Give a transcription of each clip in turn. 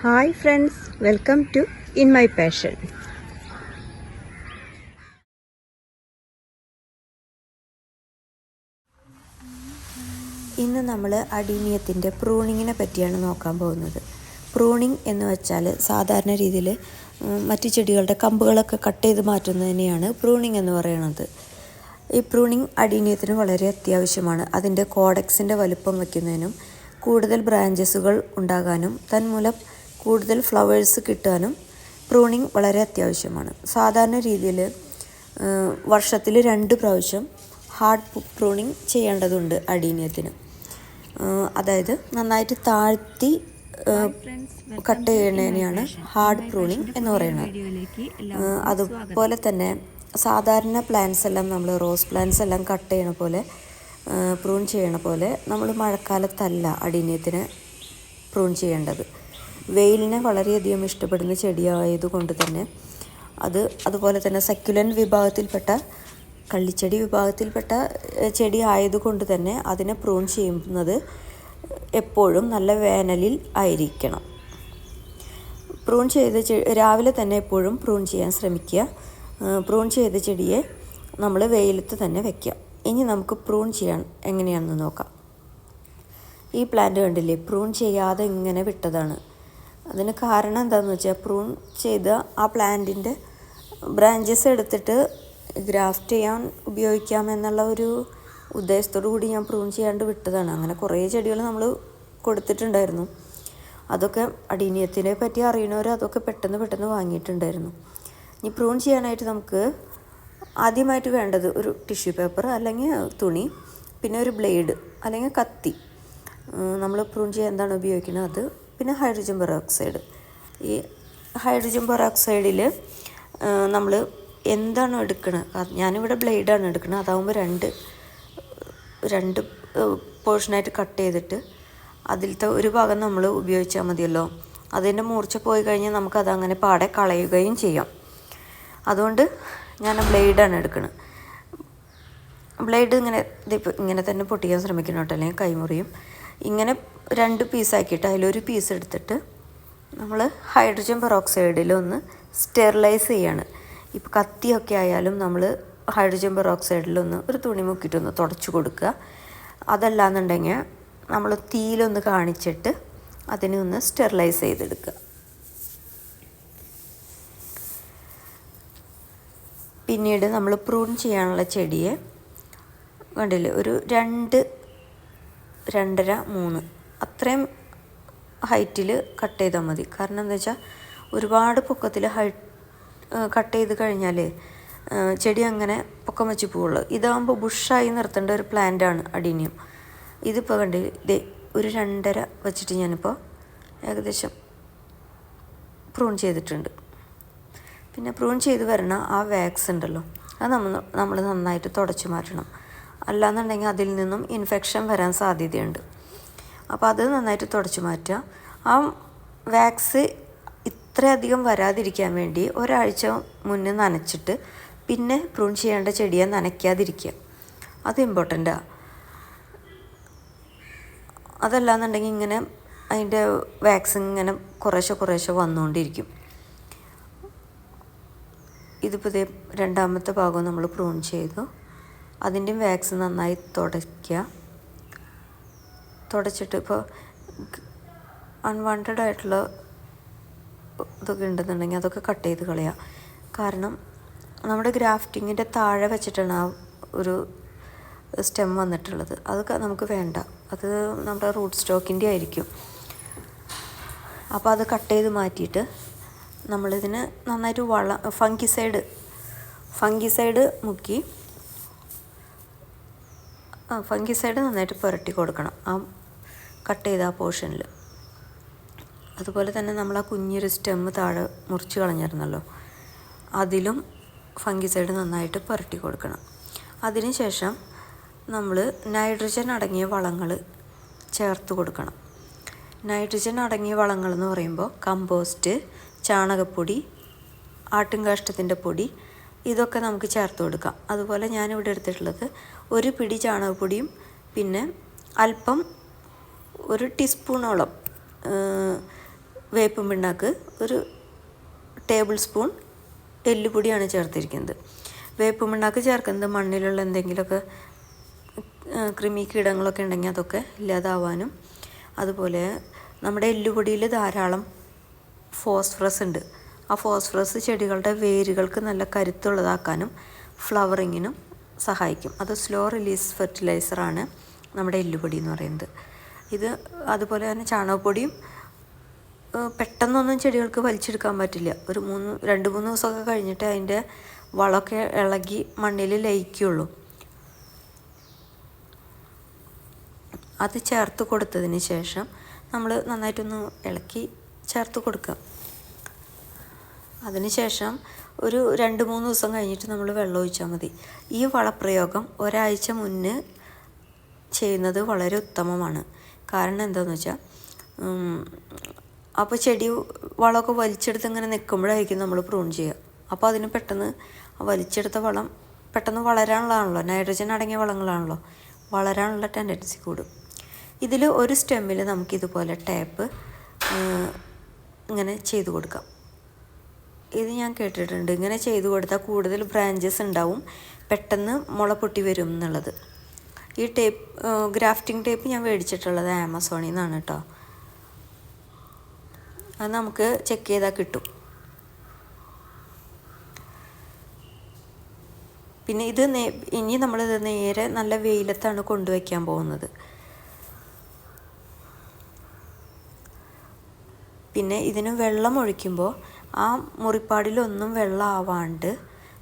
Hi friends welcome to in my passion ഇന്ന് നമ്മൾ അടീനിയത്തിന്റെ പ്രൂണിങ്ങിനെ പറ്റിയാണ് നോക്കാൻ പോകുന്നത്. പ്രൂണിങ് എന്ന് വെച്ചാൽ സാധാരണ രീതിയിൽ മറ്റു ചെടികളുടെ കമ്പുകളൊക്കെ കട്ട് ചെയ്ത് മാറ്റുന്നതിനെയാണ് പ്രൂണിങ് എന്ന് പറയുന്നത് ഈ പ്രൂണിങ് അടീനിയത്തിന് വളരെ അത്യാവശ്യമാണ്. അതിന്റെ കോഡക്സിന്റെ വലുപ്പം വയ്ക്കുന്നതിനും കൂടുതൽ ബ്രാഞ്ചസുകൾ ഉണ്ടാകാനും തന്മൂലം കൂടുതൽ ഫ്ലവേഴ്സ് കിട്ടാനും പ്രൂണിങ് വളരെ അത്യാവശ്യമാണ്. സാധാരണ രീതിയിൽ വർഷത്തിൽ രണ്ട് പ്രാവശ്യം ഹാർഡ് പ്രൂണിങ് ചെയ്യേണ്ടതുണ്ട് അടീനിയത്തിന്. അതായത് നന്നായിട്ട് താഴ്ത്തി കട്ട് ചെയ്യണതിനെയാണ് ഹാർഡ് പ്രൂണിങ് എന്ന് പറയുന്നത്. അതുപോലെ തന്നെ സാധാരണ പ്ലാന്റ്സ് എല്ലാം നമ്മൾ റോസ് പ്ലാന്റ്സ് എല്ലാം കട്ട് ചെയ്യണ പോലെ പ്രൂൺ ചെയ്യണ പോലെ നമ്മൾ മഴക്കാലത്തല്ല അടീനിയത്തിന് പ്രൂൺ ചെയ്യേണ്ടത്. വെയിലിനെ വളരെയധികം ഇഷ്ടപ്പെടുന്ന ചെടിയായതുകൊണ്ട് തന്നെ അത് അതുപോലെ തന്നെ സക്യുലൻ വിഭാഗത്തിൽപ്പെട്ട കള്ളിച്ചെടി വിഭാഗത്തിൽപ്പെട്ട ചെടി ആയതുകൊണ്ട് തന്നെ അതിനെ പ്രൂൺ ചെയ്യുന്നത് എപ്പോഴും നല്ല വേനലിൽ ആയിരിക്കണം. പ്രൂൺ ചെയ്ത രാവിലെ തന്നെ എപ്പോഴും പ്രൂൺ ചെയ്യാൻ ശ്രമിക്കുക. പ്രൂൺ ചെയ്ത ചെടിയെ നമ്മൾ വെയിലത്ത് തന്നെ വെക്കുക. ഇനി നമുക്ക് പ്രൂൺ ചെയ്യാൻ എങ്ങനെയാണെന്ന് നോക്കാം. ഈ പ്ലാന്റ് കണ്ടില്ലേ? പ്രൂൺ ചെയ്യാതെ ഇങ്ങനെ വിട്ടതാണ്. അതിന് കാരണം എന്താണെന്ന് വെച്ചാൽ പ്രൂൺ ചെയ്ത ആ പ്ലാന്റിന്റെ ബ്രാഞ്ചസ് എടുത്തിട്ട് ഗ്രാഫ്റ്റ് ചെയ്യാൻ ഉപയോഗിക്കാം എന്നുള്ള ഒരു ഉദ്ദേശത്തോടു കൂടി ഞാൻ പ്രൂൺ ചെയ്യാണ്ട് വിട്ടതാണ്. അങ്ങനെ കുറേ ചെടികൾ നമ്മൾ കൊടുത്തിട്ടുണ്ടായിരുന്നു. അതൊക്കെ അടീനിയത്തിനെ പറ്റി അറിയണവർ അതൊക്കെ പെട്ടെന്ന് പെട്ടെന്ന് വാങ്ങിയിട്ടുണ്ടായിരുന്നു. ഇനി പ്രൂൺ ചെയ്യാനായിട്ട് നമുക്ക് ആദ്യമായിട്ട് വേണ്ടത് ഒരു ടിഷ്യൂ പേപ്പർ അല്ലെങ്കിൽ തുണി പിന്നെ ഒരു ബ്ലേഡ് അല്ലെങ്കിൽ കത്തി. നമ്മൾ പ്രൂൺ ചെയ്യാൻ എന്താണ് ഉപയോഗിക്കുന്നത് അത് പിന്നെ ഹൈഡ്രജൻ പെറോക്സൈഡ്. ഈ ഹൈഡ്രജൻ പെറോക്സൈഡിൽ നമ്മൾ എന്താണോ എടുക്കുന്നത് ഞാനിവിടെ ബ്ലേഡാണ് എടുക്കുന്നത് അതാവുമ്പോൾ രണ്ട് രണ്ട് പോർഷനായിട്ട് കട്ട് ചെയ്തിട്ട് അതിലത്തെ ഒരു ഭാഗം നമ്മൾ ഉപയോഗിച്ചാൽ മതിയല്ലോ. അതിന്റെ മൂർച്ച പോയി കഴിഞ്ഞാൽ നമുക്കത് അങ്ങനെ പാടെ കളയുകയും ചെയ്യാം. അതുകൊണ്ട് ഞാൻ ബ്ലേഡാണ് എടുക്കുന്നത് ബ്ലേഡ് ഇങ്ങനെ ഇങ്ങനെ തന്നെ പൊട്ടിക്കാൻ ശ്രമിക്കണം കേട്ടോ അല്ലെങ്കിൽ കൈമുറിയും. ഇങ്ങനെ രണ്ട് പീസാക്കിയിട്ട് അതിലൊരു പീസ് എടുത്തിട്ട് നമ്മൾ ഹൈഡ്രജൻ പെറോക്സൈഡിൽ ഒന്ന് സ്റ്റെറിലൈസ് ചെയ്യാണ്. ഇപ്പോൾ കത്തിയൊക്കെ ആയാലും നമ്മൾ ഹൈഡ്രജൻ പെറോക്സൈഡിൽ ഒന്ന് ഒരു തുണി മുക്കിയിട്ടൊന്ന് തുടച്ചു കൊടുക്കുക. അതല്ലാന്നുണ്ടെങ്കിൽ നമ്മൾ തീയിലൊന്ന് കാണിച്ചിട്ട് അതിനെ ഒന്ന് സ്റ്റെറിലൈസ് ചെയ്തെടുക്കുക. പിന്നീട് നമ്മൾ പ്രൂൺ ചെയ്യാനുള്ള ചെടിയെ കണ്ടില്ലേ? ഒരു രണ്ട് രണ്ടര മൂന്ന്. അത്രയും ഹൈറ്റിൽ കട്ട് ചെയ്താൽ മതി. കാരണം എന്താ വെച്ചാൽ ഒരുപാട് പൊക്കത്തിൽ ഹൈ കട്ട് ചെയ്ത് കഴിഞ്ഞാൽ ചെടി അങ്ങനെ പൊക്കം വെച്ച് പോവുള്ളൂ. ഇതാകുമ്പോൾ ബുഷായി നിർത്തേണ്ട ഒരു പ്ലാന്റാണ് അടിനിയം. ഇതിപ്പോൾ കണ്ടി ഇതേ ഒരു രണ്ടര വെച്ചിട്ട് ഞാനിപ്പോൾ ഏകദേശം പ്രൂൺ ചെയ്തിട്ടുണ്ട്. പിന്നെ പ്രൂൺ ചെയ്ത് വരണ ആ വാക്സ് ഉണ്ടല്ലോ അത് നമ്മൾ നമ്മൾ നന്നായിട്ട് തുടച്ചു മാറ്റണം. അല്ലാന്നുണ്ടെങ്കിൽ അതിൽ നിന്നും ഇൻഫെക്ഷൻ വരാൻ സാധ്യതയുണ്ട്. അപ്പോൾ അത് നന്നായിട്ട് തുടച്ചു മാറ്റുക. ആ വാക്സ് ഇത്രയധികം വരാതിരിക്കാൻ വേണ്ടി ഒരാഴ്ച മുന്നേ നനച്ചിട്ട് പിന്നെ പ്രൂൺ ചെയ്യേണ്ട ചെടിയെ നനയ്ക്കാതിരിക്കുക. അത് ഇമ്പോർട്ടന്റാണ് അതല്ലാന്നുണ്ടെങ്കിൽ ഇങ്ങനെ അതിന്റെ വാക്സ് ഇങ്ങനെ കുറേശ്ശെ കുറേശ്ശെ വന്നുകൊണ്ടിരിക്കും. ഇതിപ്പോൾ ഇതേ രണ്ടാമത്തെ ഭാഗം നമ്മൾ പ്രൂൺ ചെയ്തു. അതിന്റെയും വാക്സ് നന്നായി തുടയ്ക്കുക. തുടച്ചിട്ട് ഇപ്പോൾ അൺവാണ്ടഡ് ആയിട്ടുള്ള ഇതൊക്കെ ഉണ്ടെന്നുണ്ടെങ്കിൽ അതൊക്കെ കട്ട് ചെയ്ത് കളയാം കാരണം നമ്മുടെ ഗ്രാഫ്റ്റിങ്ങിന്റെ താഴെ വെച്ചിട്ടാണ് ആ ഒരു സ്റ്റെം വന്നിട്ടുള്ളത്. അതൊക്കെ നമുക്ക് വേണ്ട. അത് നമ്മുടെ റൂട്ട് സ്റ്റോക്കിന്റെ ആയിരിക്കും. അപ്പോൾ അത് കട്ട് ചെയ്ത് മാറ്റിയിട്ട് നമ്മളിതിന് നന്നായിട്ട് വള ഫംഗിസൈഡ് ഫംഗിസൈഡ് മുക്കി ആ ഫംഗിസൈഡ് നന്നായിട്ട് പുരട്ടി കൊടുക്കണം. ആ കട്ട് ചെയ്ത ആ പോർഷനിൽ അതുപോലെ തന്നെ നമ്മൾ ആ കുഞ്ഞൊരു സ്റ്റെമ്മ് താഴെ മുറിച്ച് കളഞ്ഞിരുന്നല്ലോ. അതിലും ഫംഗിസൈഡ് നന്നായിട്ട് പുരട്ടി കൊടുക്കണം. അതിനുശേഷം നമ്മൾ നൈട്രജൻ അടങ്ങിയ വളങ്ങൾ ചേർത്ത് കൊടുക്കണം. നൈട്രജൻ അടങ്ങിയ വളങ്ങൾ എന്ന് പറയുമ്പോൾ കമ്പോസ്റ്റ് ചാണകപ്പൊടി ആട്ടിൻകാഷ്ടത്തിന്റെ പൊടി ഇതൊക്കെ നമുക്ക് ചേർത്ത് കൊടുക്കാം. അതുപോലെ ഞാനിവിടെ എടുത്തിട്ടുള്ളത് ഒരു പിടി ചാണകപ്പൊടിയും പിന്നെ അല്പം ഒരു ടീസ്പൂണോളം വേപ്പും പിണ്ണാക്ക് ഒരു ടേബിൾ സ്പൂൺ എല്ലുപൊടിയാണ് ചേർത്തിരിക്കുന്നത്. വേപ്പും പിണ്ണാക്ക് ചേർക്കുന്നത് മണ്ണിലുള്ള എന്തെങ്കിലുമൊക്കെ കൃമി ഉണ്ടെങ്കിൽ അതൊക്കെ ഇല്ലാതാവാനും അതുപോലെ നമ്മുടെ എല്ലുപൊടിയിൽ ധാരാളം ഫോസ്ഫറസ് ഉണ്ട്. ആ ഫോസ്ഫറസ് ചെടികളുടെ വേരുകൾക്ക് നല്ല കരുത്തുള്ളതാക്കാനും ഫ്ലവറിങ്ങിനും സഹായിക്കും. അത് സ്ലോ റിലീസ് ഫെർട്ടിലൈസറാണ് നമ്മുടെ എല്ലുപൊടി എന്ന് പറയുന്നത്. ഇത് അതുപോലെ തന്നെ ചാണകപ്പൊടിയും പെട്ടെന്നൊന്നും ചെടികൾക്ക് വലിച്ചെടുക്കാൻ പറ്റില്ല. ഒരു മൂന്ന് രണ്ട് മൂന്ന് ദിവസമൊക്കെ കഴിഞ്ഞിട്ട് അതിന്റെ വളമൊക്കെ ഇളകി മണ്ണിൽ ലയിക്കുള്ളൂ അത് ചേർത്ത് കൊടുത്തതിന് ശേഷം നമ്മൾ നന്നായിട്ടൊന്ന് ഇളക്കി ചേർത്ത് കൊടുക്കുക. അതിനുശേഷം ഒരു രണ്ട് മൂന്ന് ദിവസം കഴിഞ്ഞിട്ട് നമ്മൾ വെള്ളം ഒഴിച്ചാൽ മതി. ഈ വളപ്രയോഗം ഒരാഴ്ച മുന്നേ ചെയ്യുന്നത് വളരെ ഉത്തമമാണ്. കാരണം എന്താണെന്ന് വെച്ചാൽ അപ്പോൾ ചെടി വളമൊക്കെ വലിച്ചെടുത്ത് ഇങ്ങനെ നിൽക്കുമ്പോഴായിരിക്കും നമ്മൾ പ്രൂൺ ചെയ്യുക. അപ്പോൾ അതിന് പെട്ടെന്ന് വലിച്ചെടുത്ത വളം പെട്ടെന്ന് വളരാനുള്ളതാണല്ലോ. നൈട്രജൻ അടങ്ങിയ വളങ്ങളാണല്ലോ. വളരാനുള്ള ടെൻഡൻസി കൂടും. ഇതിൽ ഒരു സ്റ്റെമ്മിൽ നമുക്കിതുപോലെ ടാപ്പ് ഇങ്ങനെ ചെയ്തു കൊടുക്കാം. ഇത് ഞാൻ കേട്ടിട്ടുണ്ട്. ഇങ്ങനെ ചെയ്തു കൊടുത്താൽ കൂടുതൽ ബ്രാഞ്ചസ് ഉണ്ടാവും. പെട്ടെന്ന് മുള പൊട്ടി വരും എന്നുള്ളത്. ഈ ടേപ്പ് ഗ്രാഫ്റ്റിംഗ് ടേപ്പ് ഞാൻ മേടിച്ചിട്ടുള്ളത് ആമസോണിൽ നിന്നാണ് കേട്ടോ അത് നമുക്ക് ചെക്ക് ചെയ്താൽ കിട്ടും. പിന്നെ ഇത് ഇനി നമ്മളിത് നേരെ നല്ല വെയിലത്താണ് കൊണ്ടുവയ്ക്കാൻ പോകുന്നത്. പിന്നെ ഇതിന് വെള്ളം ഒഴിക്കുമ്പോൾ ആ മുറിപ്പാടിലൊന്നും വെള്ളം ആവാണ്ട്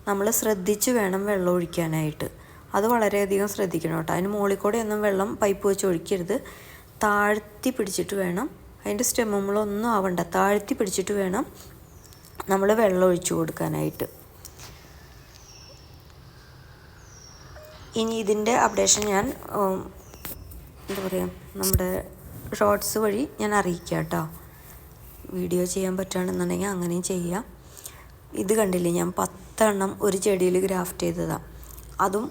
നമ്മൾ ശ്രദ്ധിച്ച് വേണം വെള്ളം ഒഴിക്കാനായിട്ട് അത് വളരെയധികം ശ്രദ്ധിക്കണം കേട്ടോ. അതിന് മുകളിൽ കൂടെ ഒന്നും വെള്ളം പൈപ്പ് വെച്ച് ഒഴിക്കരുത്. താഴ്ത്തി പിടിച്ചിട്ട് വേണം അതിന്റെ സ്റ്റെമ്മുകളൊന്നും ആവണ്ട. താഴ്ത്തി പിടിച്ചിട്ട് വേണം നമ്മൾ വെള്ളം ഒഴിച്ചു കൊടുക്കാനായിട്ട്. ഇനി ഇതിന്റെ അപ്ഡേഷൻ ഞാൻ എന്താ പറയുക നമ്മുടെ ഷോർട്സ് വഴി ഞാൻ അറിയിക്കാം കേട്ടോ. വീഡിയോ ചെയ്യാൻ പറ്റുകയാണെന്നുണ്ടെങ്കിൽ അങ്ങനെയും ചെയ്യാം. ഇത് കണ്ടില്ലേ ഞാൻ പത്തെണ്ണം ഒരു ചെടിയിൽ ഗ്രാഫ്റ്റ് ചെയ്തതാണ് അതും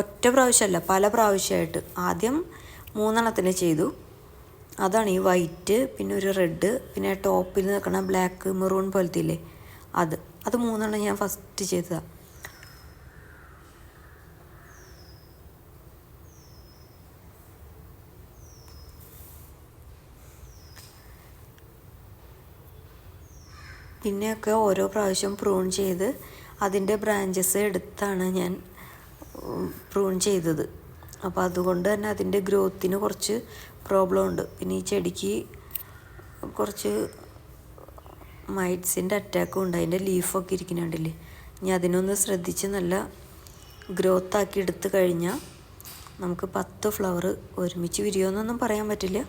ഒറ്റ പ്രാവശ്യമല്ല പല പ്രാവശ്യമായിട്ട്. ആദ്യം മൂന്നെണ്ണത്തിന് ചെയ്തു. അതാണ് ഈ വൈറ്റ് പിന്നെ ഒരു റെഡ് പിന്നെ ടോപ്പിൽ നിൽക്കണ ബ്ലാക്ക് മെറൂൺ പോലത്തെ ഇല്ലേ? അത്. അത് മൂന്നെണ്ണം ഞാൻ ഫസ്റ്റ് ചെയ്തതാണ് പിന്നെയൊക്കെ ഓരോ പ്രാവശ്യം പ്രൂൺ ചെയ്ത് അതിന്റെ ബ്രാഞ്ചസ് എടുത്താണ് ഞാൻ പ്രൂൺ ചെയ്തത്. അപ്പോൾ അതുകൊണ്ട് തന്നെ അതിന്റെ ഗ്രോത്തിന് കുറച്ച് പ്രോബ്ലം ഉണ്ട്. പിന്നെ ഈ ചെടിക്ക് കുറച്ച് മൈറ്റ്സിന്റെ അറ്റാക്കും ഉണ്ട്. അതിന്റെ ലീഫൊക്കെ ഇരിക്കുന്നുണ്ടല്ലേ ഇനി അതിനൊന്ന് ശ്രദ്ധിച്ച് നല്ല ഗ്രോത്ത് ആക്കി എടുത്തു കഴിഞ്ഞാൽ നമുക്ക് പത്ത് ഫ്ലവർ ഒരുമിച്ച് വിരിയോ എന്നൊന്നും പറയാൻ പറ്റില്ല.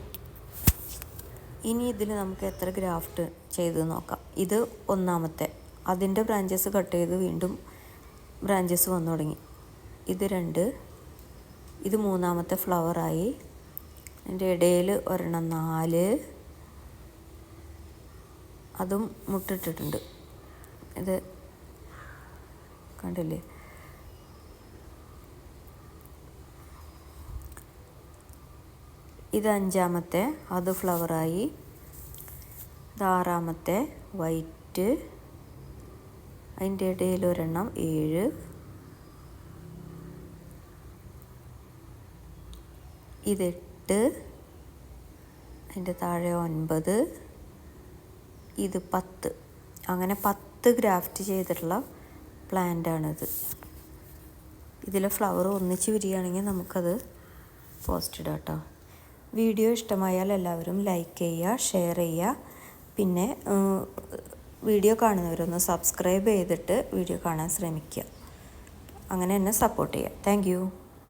ഇനി ഇതിൽ നമുക്ക് എത്ര ഗ്രാഫ്റ്റ് ചെയ്ത് നോക്കാം. ഇത് ഒന്നാമത്തെ. അതിന്റെ ബ്രാഞ്ചസ് കട്ട് ചെയ്ത് വീണ്ടും ബ്രാഞ്ചസ് വന്നു തുടങ്ങി. ഇത് രണ്ട്. ഇത് മൂന്നാമത്തെ ഫ്ലവറായി അതിന്റെ ഇടയിൽ ഒരെണ്ണം നാല്. അതും മുട്ടിട്ടിട്ടുണ്ട്. ഇത് കണ്ടില്ലേ? ഇത് അഞ്ചാമത്തെ. അത് ഫ്ലവറായി ഇത് ആറാമത്തെ. വൈറ്റ് അതിന്റെ ഇടയിൽ ഒരെണ്ണം ഏഴ്. ഇതെട്ട് അതിന്റെ താഴെ ഒൻപത്. ഇത് പത്ത്. അങ്ങനെ പത്ത് ഗ്രാഫ്റ്റ് ചെയ്തിട്ടുള്ള പ്ലാന്റാണിത്. ഇതിലെ ഫ്ലവർ ഒന്നിച്ച് വിരിയുകയാണെങ്കിൽ നമുക്കത് പോസ്റ്റ് ഇടാം കേട്ടോ. വീഡിയോ ഇഷ്ടമായാൽ എല്ലാവരും ലൈക്ക് ചെയ്യുക ഷെയർ ചെയ്യുക. പിന്നെ വീഡിയോ കാണുന്നവരൊന്ന് സബ്സ്ക്രൈബ് ചെയ്തിട്ട് വീഡിയോ കാണാൻ ശ്രമിക്കുക. അങ്ങനെ എന്നെ സപ്പോർട്ട് ചെയ്യുക. താങ്ക്